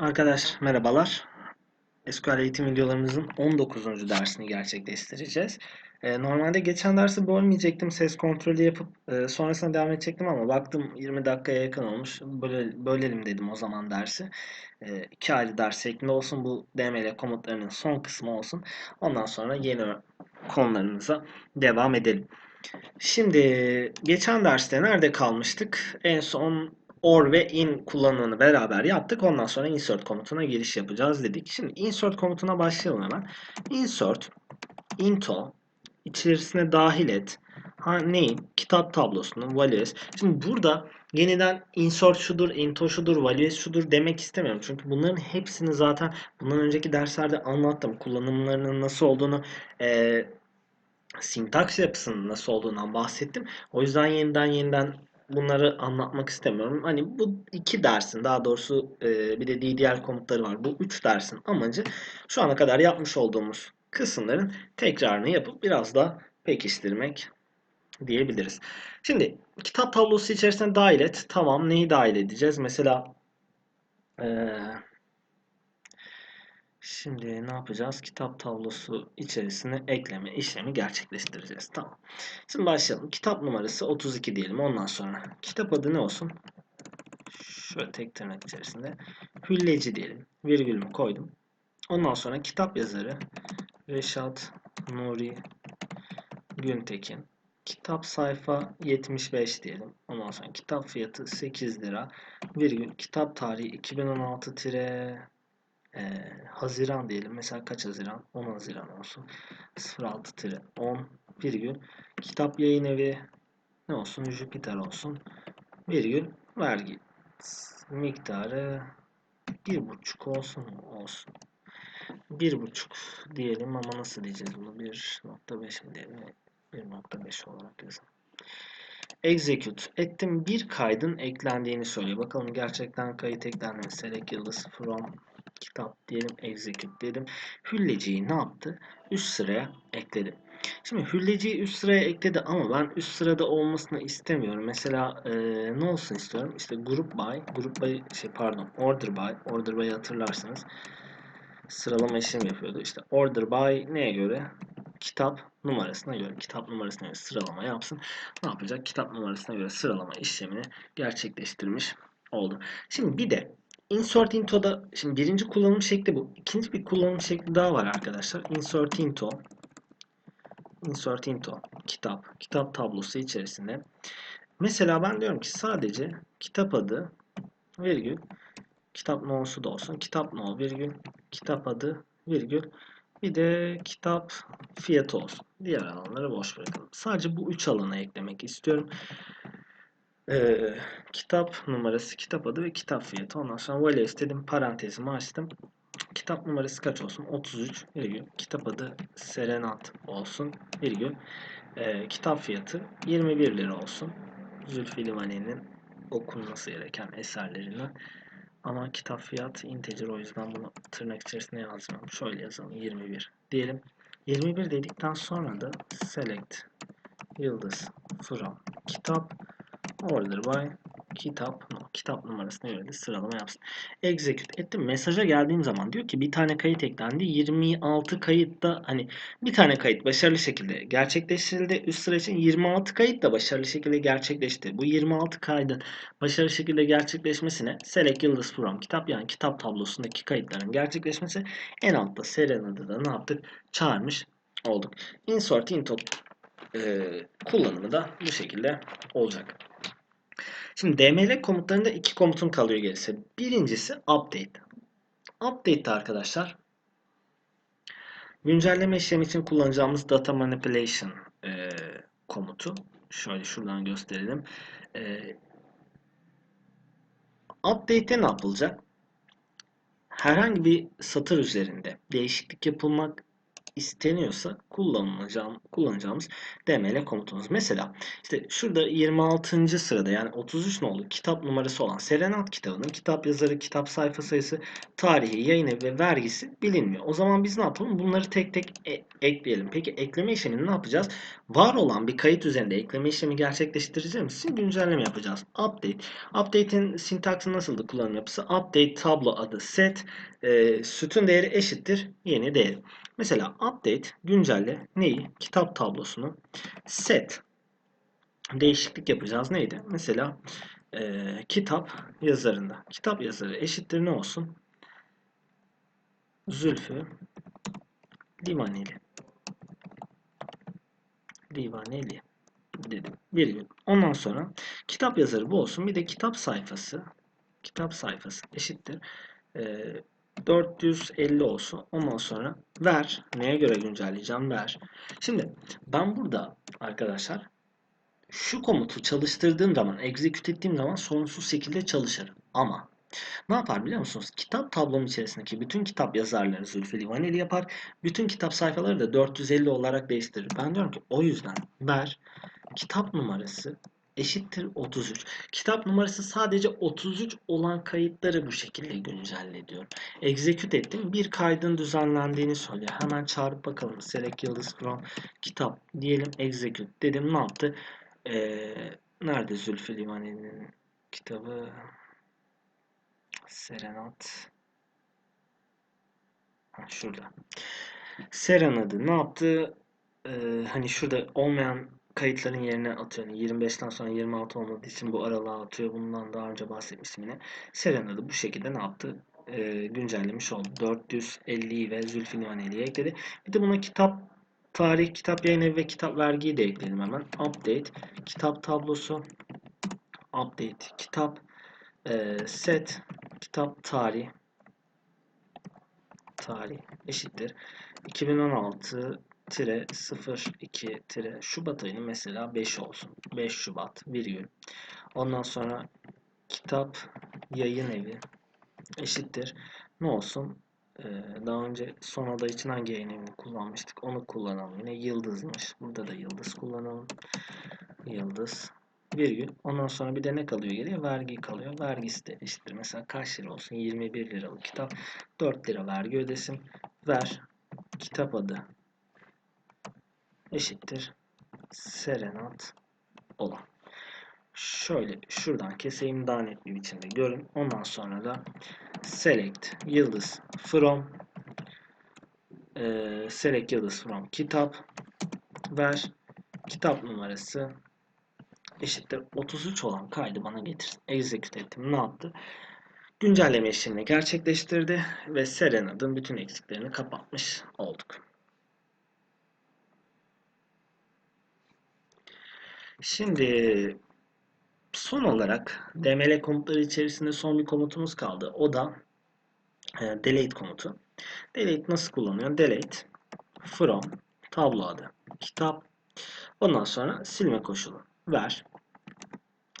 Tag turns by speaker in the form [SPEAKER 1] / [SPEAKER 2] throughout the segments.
[SPEAKER 1] Arkadaş merhabalar. SQL eğitim videolarımızın 19. dersini gerçekleştireceğiz. Ee, normalde geçen dersi bölmeyecektim. Ses kontrolü yapıp e, sonrasında devam edecektim ama baktım 20 dakikaya yakın olmuş. Böyle, bölelim dedim o zaman dersi. E, iki ayrı ders şeklinde olsun. Bu DML komutlarının son kısmı olsun. Ondan sonra yeni konularımıza devam edelim. Şimdi geçen derste nerede kalmıştık? En son or ve in kullanımını beraber yaptık. Ondan sonra insert komutuna giriş yapacağız dedik. Şimdi insert komutuna başlayalım hemen. Insert into içerisine dahil et. Ha, name, kitap tablosunu, values. Şimdi burada yeniden insert şudur, into şudur, values şudur demek istemiyorum. Çünkü bunların hepsini zaten bundan önceki derslerde anlattım. Kullanımlarının nasıl olduğunu e, sintaks yapısının nasıl olduğundan bahsettim. O yüzden yeniden yeniden bunları anlatmak istemiyorum. Hani bu iki dersin daha doğrusu e, bir de DDL komutları var. Bu üç dersin amacı şu ana kadar yapmış olduğumuz kısımların tekrarını yapıp biraz da pekiştirmek diyebiliriz. Şimdi kitap tablosu içerisine dahil et. Tamam neyi dahil edeceğiz? Mesela eee Şimdi ne yapacağız? Kitap tablosu içerisine ekleme işlemi gerçekleştireceğiz. Tamam. Şimdi başlayalım. Kitap numarası 32 diyelim. Ondan sonra kitap adı ne olsun? Şöyle tek tırnak içerisinde. Hülleci diyelim. Virgülümü koydum. Ondan sonra kitap yazarı Reşat Nuri Güntekin. Kitap sayfa 75 diyelim. Ondan sonra kitap fiyatı 8 lira. Virgül kitap tarihi 2016 tire ee, Haziran diyelim. Mesela kaç Haziran? 10 Haziran olsun. 06-10 virgül. Kitap yayın evi ne olsun? Jüpiter olsun. Virgül. Vergi miktarı bir buçuk olsun olsun. Bir buçuk diyelim ama nasıl diyeceğiz bunu? 1.5 mi diyelim? 1.5 olarak yazalım. Execute ettim. Bir kaydın eklendiğini söylüyor. Bakalım gerçekten kayıt eklendi. Select yıldız from kitap diyelim, execute diyelim. Hülleciyi ne yaptı? Üst sıraya ekledi. Şimdi hülleciyi üst sıraya ekledi ama ben üst sırada olmasını istemiyorum. Mesela e, ne olsun istiyorum? İşte group by, group by şey pardon, order by, order by hatırlarsınız. Sıralama işlemi yapıyordu. İşte order by neye göre? Kitap numarasına göre, kitap numarasına göre sıralama yapsın. Ne yapacak? Kitap numarasına göre sıralama işlemini gerçekleştirmiş oldu. Şimdi bir de Insert into'da şimdi birinci kullanım şekli bu. İkinci bir kullanım şekli daha var arkadaşlar. Insert into insert into kitap kitap tablosu içerisinde. Mesela ben diyorum ki sadece kitap adı virgül kitap no'su da olsun. Kitap no virgül kitap adı virgül bir de kitap fiyatı olsun. Diğer alanları boş bırakalım. Sadece bu üç alana eklemek istiyorum. Ee, kitap numarası, kitap adı ve kitap fiyatı. Ondan sonra value istedim. Parantezimi açtım. Kitap numarası kaç olsun? 33 virgül. Kitap adı Serenat olsun virgül. Ee, kitap fiyatı 21 lira olsun. Zülfü Livaneli'nin okunması gereken eserlerinden. Ama kitap fiyatı integer o yüzden bunu tırnak içerisine yazmıyorum. Şöyle yazalım 21 diyelim. 21 dedikten sonra da select yıldız from kitap order by kitap no, kitap numarasına göre de sıralama yapsın. Execute ettim. Mesaja geldiğim zaman diyor ki bir tane kayıt eklendi. 26 kayıtta hani bir tane kayıt başarılı şekilde gerçekleştirildi. Üst sıra için 26 kayıt da başarılı şekilde gerçekleşti. Bu 26 kaydın başarılı şekilde gerçekleşmesine select yıldız from kitap yani kitap tablosundaki kayıtların gerçekleşmesi en altta serial adı da ne yaptık? Çağırmış olduk. Insert into e, kullanımı da bu şekilde olacak. Şimdi DML komutlarında iki komutun kalıyor gerisi. Birincisi update. Update arkadaşlar güncelleme işlemi için kullanacağımız data manipulation e, komutu. Şöyle şuradan gösterelim. E, update'te ne yapılacak? Herhangi bir satır üzerinde değişiklik yapılmak isteniyorsa kullanacağım, kullanacağımız DML komutumuz. Mesela işte şurada 26. sırada yani 33 nolu kitap numarası olan Serenat kitabının kitap yazarı, kitap sayfa sayısı, tarihi, yayını ve vergisi bilinmiyor. O zaman biz ne yapalım? Bunları tek tek e- ekleyelim. Peki ekleme işlemini ne yapacağız? Var olan bir kayıt üzerinde ekleme işlemi gerçekleştireceğimiz için güncelleme yapacağız. Update. Update'in sintaksi nasıldı kullanım yapısı? Update tablo adı set e, sütun değeri eşittir yeni değeri. Mesela update güncelle neyi? Kitap tablosunu set değişiklik yapacağız. Neydi? Mesela e, kitap yazarında. Kitap yazarı eşittir ne olsun? Zülfü Livaneli. Livaneli dedim. Virgül. Ondan sonra kitap yazarı bu olsun. Bir de kitap sayfası. Kitap sayfası eşittir. E, 450 olsun. Ondan sonra ver. Neye göre güncelleyeceğim? Ver. Şimdi ben burada arkadaşlar şu komutu çalıştırdığım zaman, execute ettiğim zaman sonsuz şekilde çalışır. Ama ne yapar biliyor musunuz? Kitap tablom içerisindeki bütün kitap yazarları Zülfü Livaneli yapar. Bütün kitap sayfaları da 450 olarak değiştirir. Ben diyorum ki o yüzden ver kitap numarası eşittir 33. Kitap numarası sadece 33 olan kayıtları bu şekilde güncelle diyorum. Execute ettim. Bir kaydın düzenlendiğini söylüyor. Hemen çağırıp bakalım. Select yıldız from kitap diyelim. Execute dedim. Ne yaptı? Ee, nerede Zülfü Livaneli'nin kitabı? Serenat. Ha, şurada. Serenad'ı ne yaptı? Ee, hani şurada olmayan kayıtların yerine atıyor. Yani 25'ten sonra 26 olmadığı için bu aralığa atıyor. Bundan daha önce bahsetmiştim yine. Serenad'ı bu şekilde ne yaptı? Ee, güncellemiş oldu. 450'yi ve Zülfü Livaneli'yi ekledi. Bir de buna kitap tarih, kitap yayın evi ve kitap vergiyi de ekledim hemen. Update, kitap tablosu, update, kitap, e, set, kitap tarih, tarih eşittir. 2016 tire 02 tire Şubat ayının mesela 5 olsun. 5 Şubat virgül. Ondan sonra kitap yayın evi eşittir. Ne olsun? Ee, daha önce son aday için hangi yayın evini kullanmıştık? Onu kullanalım. Yine yıldızmış. Burada da yıldız kullanalım. Yıldız virgül. Ondan sonra bir de ne kalıyor geriye? Vergi kalıyor. Vergisi de eşittir. Mesela kaç lira olsun? 21 liralık kitap. 4 lira vergi ödesin. Ver. Kitap adı eşittir serenat olan. Şöyle şuradan keseyim daha net bir biçimde görün. Ondan sonra da select yıldız from e, select yıldız from kitap ver kitap numarası eşittir 33 olan kaydı bana getirsin. Execute ettim. Ne yaptı? Güncelleme işlemini gerçekleştirdi ve Serenad'ın bütün eksiklerini kapatmış olduk. Şimdi son olarak DML komutları içerisinde son bir komutumuz kaldı. O da e, delete komutu. Delete nasıl kullanıyor? Delete from tablo adı. Kitap. Ondan sonra silme koşulu. Ver.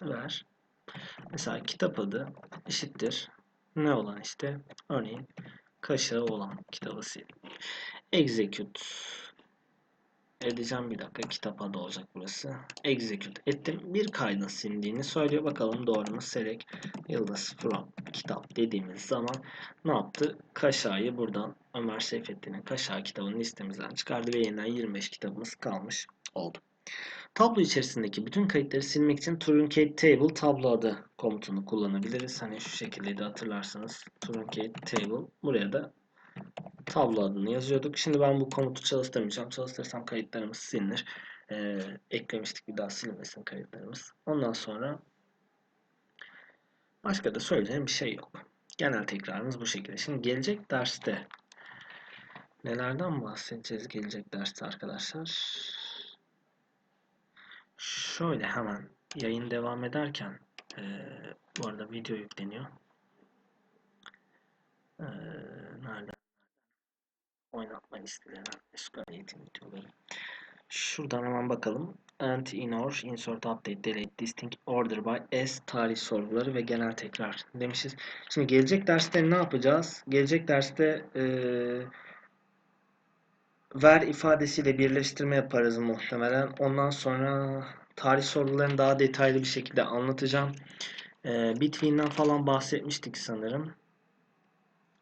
[SPEAKER 1] Ver. Mesela kitap adı eşittir. Ne olan işte? Örneğin kaşığı olan kitabı sil. Execute edeceğim bir dakika kitap adı olacak burası. Execute ettim. Bir kaydın sindiğini söylüyor. Bakalım doğru mu? Select yıldız from kitap dediğimiz zaman ne yaptı? Kaşağı'yı buradan Ömer Seyfettin'in Kaşağı kitabını listemizden çıkardı ve yeniden 25 kitabımız kalmış oldu. Tablo içerisindeki bütün kayıtları silmek için truncate table tablo adı komutunu kullanabiliriz. Hani şu şekilde de hatırlarsanız truncate table buraya da tablo adını yazıyorduk. Şimdi ben bu komutu çalıştırmayacağım. Çalıştırırsam kayıtlarımız silinir. Ee, eklemiştik bir daha silinmesin kayıtlarımız. Ondan sonra başka da söyleyeceğim bir şey yok. Genel tekrarımız bu şekilde. Şimdi gelecek derste nelerden bahsedeceğiz gelecek derste arkadaşlar? Şöyle hemen yayın devam ederken e, bu arada video yükleniyor. E, nerede? Oynatma listelerine SQL eğitim videoları. Şuradan hemen bakalım. And ignore, insert, update, delete, distinct, order by as tarih sorguları ve genel tekrar demişiz. Şimdi gelecek derste ne yapacağız? Gelecek derste ee, ver ifadesiyle birleştirme yaparız muhtemelen. Ondan sonra tarih sorularını daha detaylı bir şekilde anlatacağım. Ee, between'den falan bahsetmiştik sanırım.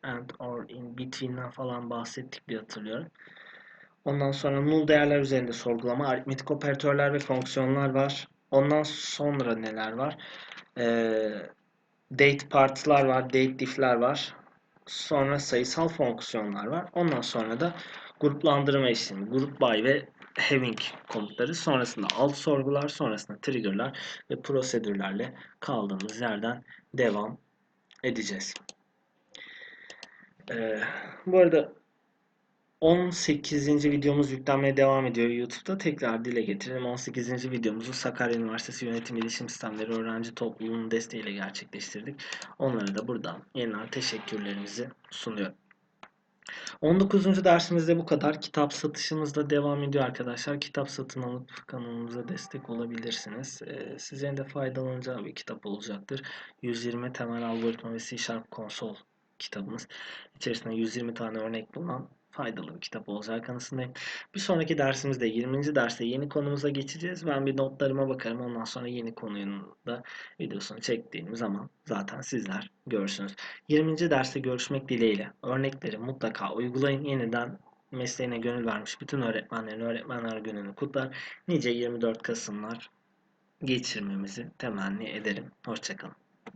[SPEAKER 1] And or in between'den falan bahsettik diye hatırlıyorum. Ondan sonra null değerler üzerinde sorgulama, aritmetik operatörler ve fonksiyonlar var. Ondan sonra neler var? Ee, date part'lar var, date diff'ler var. Sonra sayısal fonksiyonlar var. Ondan sonra da gruplandırma işlemi, group by ve having komutları. Sonrasında alt sorgular, sonrasında trigger'lar ve prosedürlerle kaldığımız yerden devam edeceğiz. Ee, bu arada 18. videomuz yüklenmeye devam ediyor YouTube'da. Tekrar dile getirelim. 18. videomuzu Sakarya Üniversitesi Yönetim Bilişim Sistemleri Öğrenci Topluluğu'nun desteğiyle gerçekleştirdik. Onlara da buradan yeniden teşekkürlerimizi sunuyorum. 19. dersimizde bu kadar. Kitap satışımız da devam ediyor arkadaşlar. Kitap satın alıp kanalımıza destek olabilirsiniz. Ee, sizlerin de faydalanacağı bir kitap olacaktır. 120 temel algoritma ve C Sharp konsol kitabımız. İçerisinde 120 tane örnek bulunan faydalı bir kitap olacağı kanısındayım. Bir sonraki dersimizde 20. derste yeni konumuza geçeceğiz. Ben bir notlarıma bakarım. Ondan sonra yeni konunun da videosunu çektiğim zaman zaten sizler görürsünüz. 20. derste görüşmek dileğiyle. Örnekleri mutlaka uygulayın. Yeniden mesleğine gönül vermiş bütün öğretmenlerin öğretmenler gününü kutlar. Nice 24 Kasımlar geçirmemizi temenni ederim. Hoşçakalın.